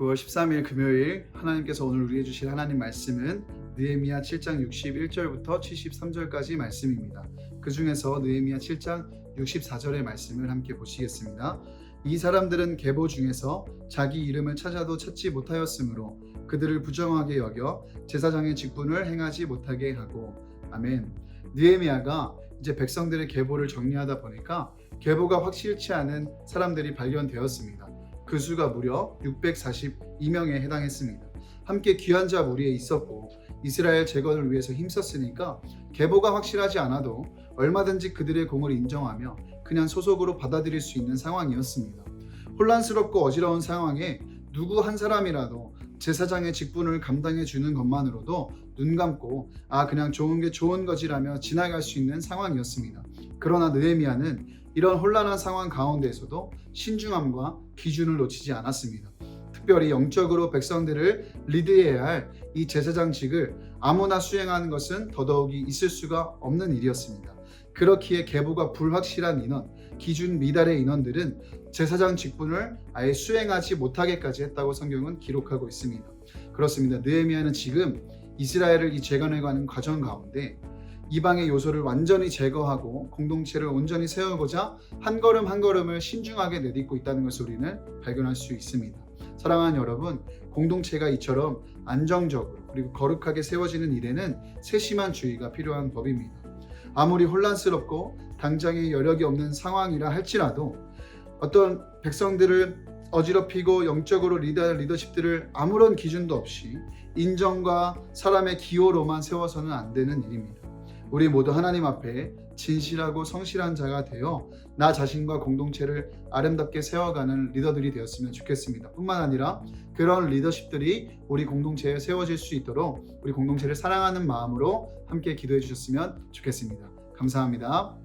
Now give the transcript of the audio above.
9월 13일 금요일 하나님께서 오늘 우리에게 주실 하나님 말씀은 느헤미야 7장 61절부터 73절까지 말씀입니다. 그 중에서 느헤미야 7장 64절의 말씀을 함께 보시겠습니다. 이 사람들은 계보 중에서 자기 이름을 찾아도 찾지 못하였으므로 그들을 부정하게 여겨 제사장의 직분을 행하지 못하게 하고 아멘. 느헤미야가 이제 백성들의 계보를 정리하다 보니까 계보가 확실치 않은 사람들이 발견되었습니다. 그 수가 무려 642명에 해당했습니다. 함께 귀한 자 무리에 있었고 이스라엘 재건을 위해서 힘썼으니까 계보가 확실하지 않아도 얼마든지 그들의 공을 인정하며 그냥 소속으로 받아들일 수 있는 상황이었습니다. 혼란스럽고 어지러운 상황에 누구 한 사람이라도 제사장의 직분을 감당해 주는 것만으로도 눈 감고 아 그냥 좋은 게 좋은 거지라며 지나갈 수 있는 상황이었습니다. 그러나 느헤미야는 이런 혼란한 상황 가운데에서도 신중함과 기준을 놓치지 않았습니다. 특별히 영적으로 백성들을 리드해야 할 이 제사장직을 아무나 수행하는 것은 더더욱이 있을 수가 없는 일이었습니다. 그렇기에 계보가 불확실한 인원, 기준 미달의 인원들은 제사장 직분을 아예 수행하지 못하게까지 했다고 성경은 기록하고 있습니다. 그렇습니다. 느헤미야는 지금 이스라엘을 이 재건해 가는 과정 가운데 이방의 요소를 완전히 제거하고 공동체를 온전히 세우고자 한 걸음 한 걸음을 신중하게 내딛고 있다는 것을 우리는 발견할 수 있습니다. 사랑하는 여러분, 공동체가 이처럼 안정적으로 그리고 거룩하게 세워지는 일에는 세심한 주의가 필요한 법입니다. 아무리 혼란스럽고 당장에 여력이 없는 상황이라 할지라도 어떤 백성들을 어지럽히고 영적으로 리더할 리더십들을 아무런 기준도 없이 인정과 사람의 기호로만 세워서는 안 되는 일입니다. 우리 모두 하나님 앞에 진실하고 성실한 자가 되어 나 자신과 공동체를 아름답게 세워가는 리더들이 되었으면 좋겠습니다. 뿐만 아니라 그런 리더십들이 우리 공동체에 세워질 수 있도록 우리 공동체를 사랑하는 마음으로 함께 기도해 주셨으면 좋겠습니다. 감사합니다.